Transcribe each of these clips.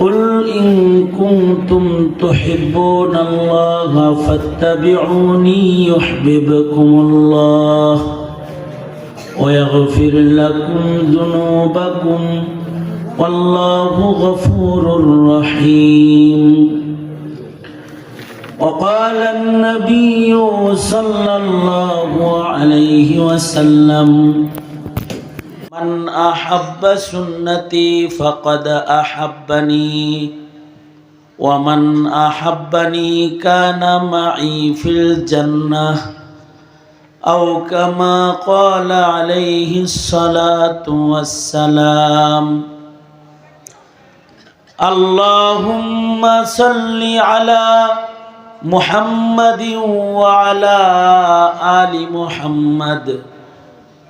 قل إن كنتم تحبون الله فاتبعوني يحببكم الله ويغفر لكم ذنوبكم والله غفور رحيم وقال النبي صلى الله عليه وسلم من أحب سنتي فقد أحبني ومن أحبني كان معي في الجنة أو كما قال عليه الصلاة والسلام اللهم صل على محمد وعلى آل محمد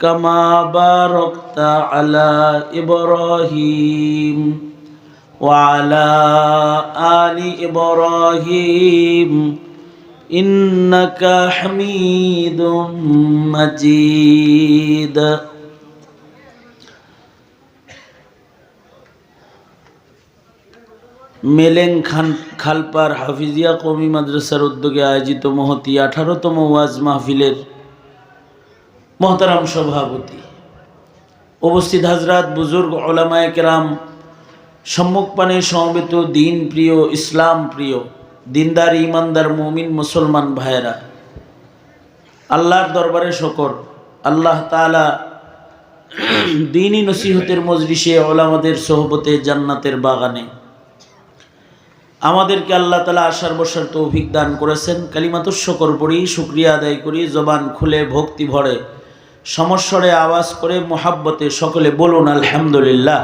كما باركت على إبراهيم وعلى آل إبراهيم إنك حميد مجيد মেলেং খান খালপার হাফিজিয়া কমি মাদ্রাসার উদ্যোগে আয়োজিত মহতি আঠারোতম ওয়াজ মাহফিলের মহতারাম সভাপতি। উপস্থিত হাজরাত বুজুর্গ ওলামায় কেরাম সম্মুখপানে সমবেত দিন প্রিয়, ইসলাম প্রিয়, দিনদার, ইমানদার, মুমিন, মুসলমান ভাইয়েরা, আল্লাহর দরবারে শকর, আল্লাহ তালা দিনই নসিহতের মজলিসে ওলামাদের সোহবতে জান্নাতের বাগানে আমাদেরকে আল্লাহ তালা আশার বসার তৌফিক দান করেছেন। কালিমাতুর শকর পড়ি, শুক্রিয়া আদায় করি, জবান খুলে, ভক্তি ভরে সমস্বরে আওয়াজ করে মোহাব্বতে সকলে বলুন, আলহামদুলিল্লাহ।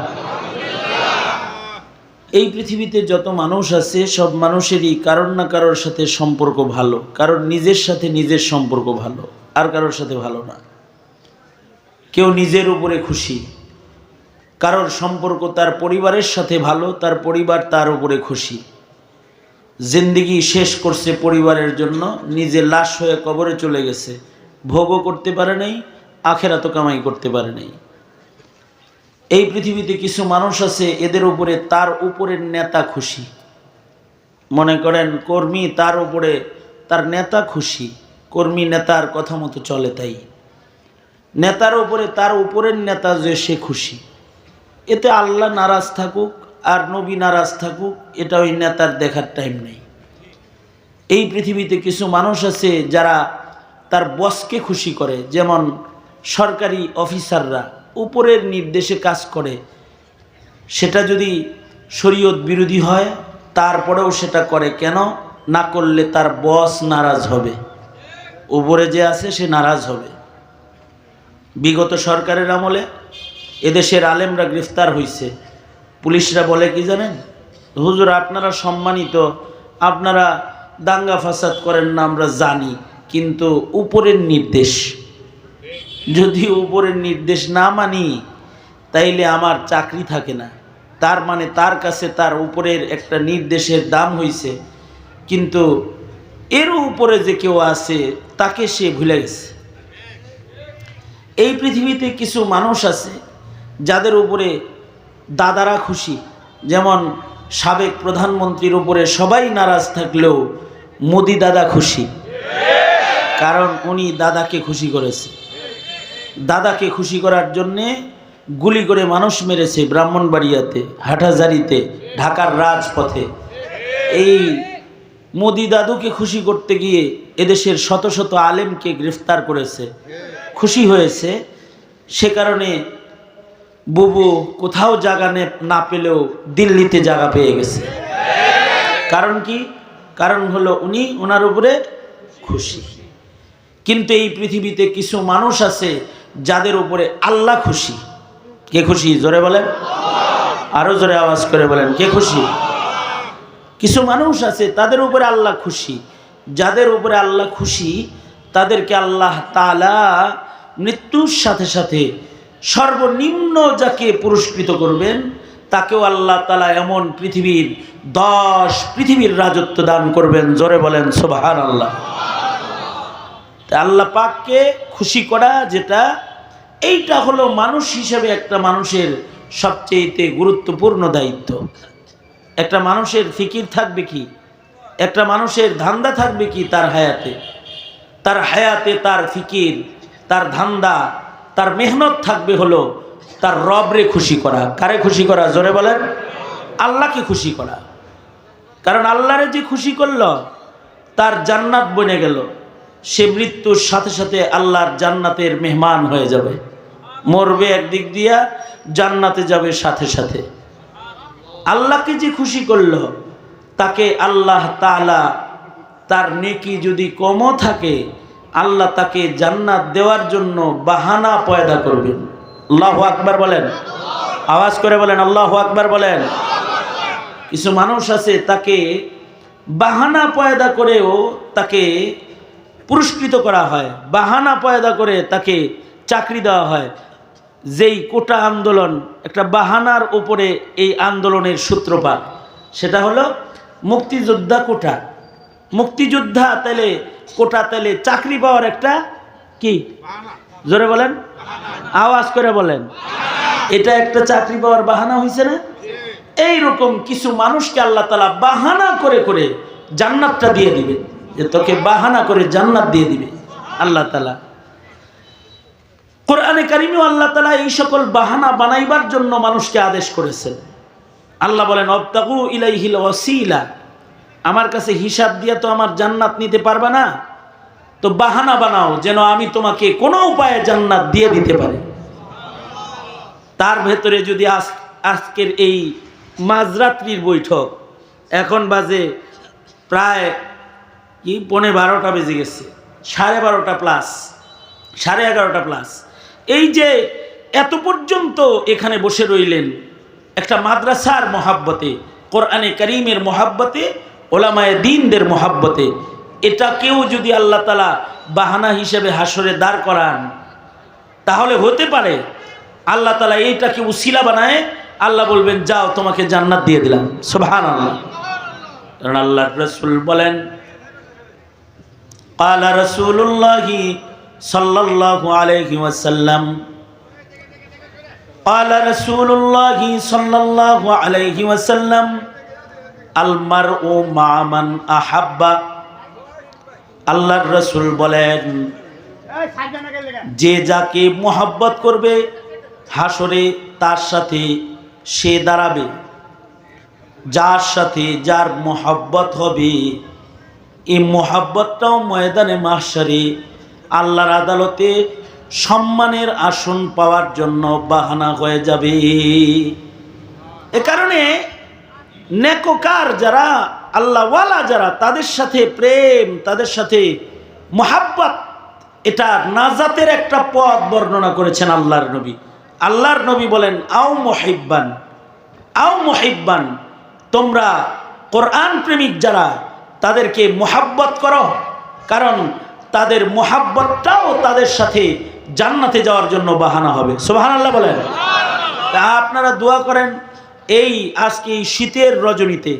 এই পৃথিবীতে যত মানুষ আছে, সব মানুষেরই কারোর না কারোর সাথে সম্পর্ক ভালো, কারোর নিজের সাথে নিজের সম্পর্ক ভালো, আর কারোর সাথে ভালো না। কেউ নিজের উপরে খুশি, কারোর সম্পর্ক তার পরিবারের সাথে ভালো, তার পরিবার তার উপরে খুশি। জিন্দিগি শেষ করছে পরিবারের জন্য, নিজে লাশ হয়ে কবরে চলে গেছে, ভোগও করতে পারে নাই আখেরাত কামাই করতে পারে নাই। এই পৃথিবীতে কিছু মানুষ আছে, এদের উপরে তার উপরের নেতা খুশি। মনে করেন, কর্মী তার উপরে, তার নেতা খুশি। কর্মী নেতার কথা মতো চলে তাই। নেতার উপরে তার উপরের নেতা যে, সে খুশি। এতে আল্লাহ নারাজ থাকুক আর নবী নারাজ থাকুক, এটা ওই নেতার দেখার টাইম নেই। এই পৃথিবীতে কিছু মানুষ আছে যারা তার বসকে খুশি করে, যেমন সরকারি অফিসাররা উপরের নির্দেশে কাজ করে, সেটা যদি শরীয়ত বিরোধী হয়, তারপরেও সেটা করে কেন? না করলে তার বস নারাজ হবে। উপরে যে আছে সে নারাজ হবে। বিগত সরকারের আমলে এদেশের আলেমরা গ্রেফতার হয়েছে পুলিশরা বলে কি জানেন? হুজুর, আপনারা সম্মানিত, আপনারা দাঙ্গা ফাসাদ করেন না, আমরা জানি, কিন্তু উপরের নির্দেশ যদি উপরের নির্দেশ না মানি, তাইলে আমার চাকরি থাকে না। তার মানে তার কাছে তার উপরের একটা নির্দেশের দাম হইছে। কিন্তু এর উপরে যে কেউ আছে, তাকে সে ভুলে গেছে। এই পৃথিবীতে কিছু মানুষ আছে, যাদের উপরে দাদারা খুশি। যেমন সাবেক প্রধানমন্ত্রীর উপরে সবাই নারাজ থাকলেও মোদি দাদা খুশি। কারণ উনি দাদাকে খুশি করেছে। দাদাকে খুশি করার জন্যে গুলি করে মানুষ মেরেছে ব্রাহ্মণবাড়িয়াতে হাটাজারিতে ঢাকার রাজপথে। এই মোদি দাদুকে খুশি করতে গিয়ে এদেশের শত শত আলেমকে গ্রেফতার করেছে। খুশি হয়েছে। সে কারণে বুবু কোথাও জায়গা নে- পেলেও দিল্লিতে জায়গা পেয়ে গেছে। কারণ কি? কারণ হলো উনি ওনার উপরে খুশি। কিন্তু এই পৃথিবীতে কিছু মানুষ আছে যাদের উপরে আল্লাহ খুশি। কে খুশি? জোরে বলেন। আরও জোরে আওয়াজ করে বলেন, কে খুশি? কিছু মানুষ আছে, তাদের উপরে আল্লাহ খুশি। যাদের উপরে আল্লাহ খুশি, তাদেরকে আল্লাহ তালা মৃত্যুর সাথে সাথে সর্বনিম্ন যাকে পুরস্কৃত করবেন, তাকেও আল্লাহ তালা এমন পৃথিবীর দশ পৃথিবীর রাজত্ব দান করবেন। জোরে বলেন সোবাহান আল্লাহ আল্লাহ পাককে খুশি করা যেটা, এইটা হলো মানুষ হিসেবে একটা মানুষের সবচেয়েতে গুরুত্বপূর্ণ দায়িত্ব। একটা মানুষের ফিকির থাকবে কি? একটা মানুষের ধান্দা থাকবে কি তার হায়াতে? তার হায়াতে তার ফিকির, তার ধান্দা, তার মেহনত থাকবে হলো তার রবরে খুশি করা। কারে খুশি করা? জোরে বলেন। আল্লাহকে খুশি করা। কারণ আল্লাহরে যে খুশি করল, তার জান্নাত বনে গেল। সে মৃত্যুর সাথে সাথে আল্লাহর জান্নাতের মেহমান হয়ে যাবে। মরবে একদিক দিয়া, জান্নাতে যাবে সাথে সাথে। আল্লাহকে যে খুশি করল, তাকে আল্লাহ তাআলা তার নেকি যদি কমও থাকে, আল্লাহ তাকে জান্নাত দেওয়ার জন্য বাহানা পয়দা করবেন। আল্লাহ আকবার বলেন। আওয়াজ করে বলেন, আল্লাহ আকবার বলেন। কিছু মানুষ আছে, তাকে বাহানা পয়দা করেও তাকে পুরস্কৃত করা হয়, বাহানা পয়দা করে তাকে চাকরি দেওয়া হয়। যেই কোটা আন্দোলন, একটা বাহানার উপরে এই আন্দোলনের সূত্রপাত, সেটা হলো মুক্তিযোদ্ধা কোটা। মুক্তিযোদ্ধা তাহলে কোটা তাহলে চাকরি পাওয়ার একটা কি? জোরে বলেন। আওয়াজ করে বলেন। এটা একটা চাকরি পাওয়ার বাহানা হয়েছে না? এই রকম কিছু মানুষকে আল্লাহ তালা বাহানা করে করে জান্নাতটা দিয়ে দিবে যে তোকে বাহানা করে জান্নাত দিয়ে দিবে। আল্লাহ তালা কোরআনে কারিমেও আল্লাহ তালা এই সকল বাহানা বানাইবার জন্য মানুষকে আদেশ করেছেন। আল্লাহ বলেন অবতাকু ইলাইহিল ওয়াসিলা। আমার কাছে হিসাব দিয়ে তো আমার জান্নাত নিতে পারবে না। তো বাহানা বানাও, যেন আমি তোমাকে কোনো উপায়ে জান্নাত দিয়ে দিতে পারি। তার ভেতরে যদি আজ, আজকের এই মাঝরাত্রির বৈঠক, এখন বাজে প্রায় কি? পৌনে বারোটা বেজে গেছে। সাড়ে বারোটা প্লাস সাড়ে এগারোটা প্লাস এই যে এত পর্যন্ত এখানে বসে রইলেন একটা মাদ্রাসার মহাব্বতে, কোরআনে করিমের মহাব্বতে, ওলামায়ে দিনদের মহাব্বতে এটাকেও যদি আল্লাহ তালা বাহানা হিসেবে হাসরে দাঁড় করান, তাহলে হতে পারে আল্লাহ তালা এইটাকে উসিলা বানায়, আল্লাহ বলবেন, যাও, তোমাকে জান্নাত দিয়ে দিলাম। সোভান আল্লাহ কারণ আল্লাহ রসুল বলেন قال رسول الله صلى الله عليه وسلم قال رسول الله صلى الله عليه وسلم المرء مع من أحب আল্লাহর রসুল বলেন যে যাকে মোহাব্বত করবে হাসরে তার সাথে সে দাঁড়াবে যার সাথে যার মোহাব্বত হবে এই মোহাব্বতটাও ময়দানে মাসারে আল্লাহর আদালতে সম্মানের আসন পাওয়ার জন্য বাহানা হয়ে যাবে। এ কারণে নেককার যারা, আল্লাহওয়ালা যারা, তাদের সাথে প্রেম, তাদের সাথে মোহাব্বত, এটা নাজাতের একটা পথ বর্ণনা করেছেন আল্লাহর নবী। আল্লাহর নবী বলেন, আও মহিব্বান আও মহিব্বান, তোমরা কোরআন প্রেমিক যারা তাদেরকে মোহাব্বত করো। কারণ তাদের মোহাব্বতটাও তাদের সাথে জান্নাতে যাওয়ার জন্য বাহানা হবে। সোহান আল্লাহ বলেন। তা আপনারা দোয়া করেন, এই আজকে এই শীতের রজনীতে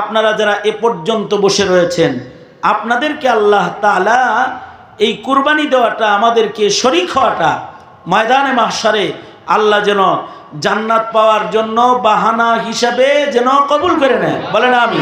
আপনারা যারা এ পর্যন্ত বসে রয়েছেন, আপনাদেরকে আল্লাহ তালা এই কুরবানি দেওয়াটা, আমাদেরকে শরিক হওয়াটা, ময়দানে মাসারে আল্লাহ যেন জান্নাত পাওয়ার জন্য বাহানা হিসাবে যেন কবুল করে নেয়। বলেন আমি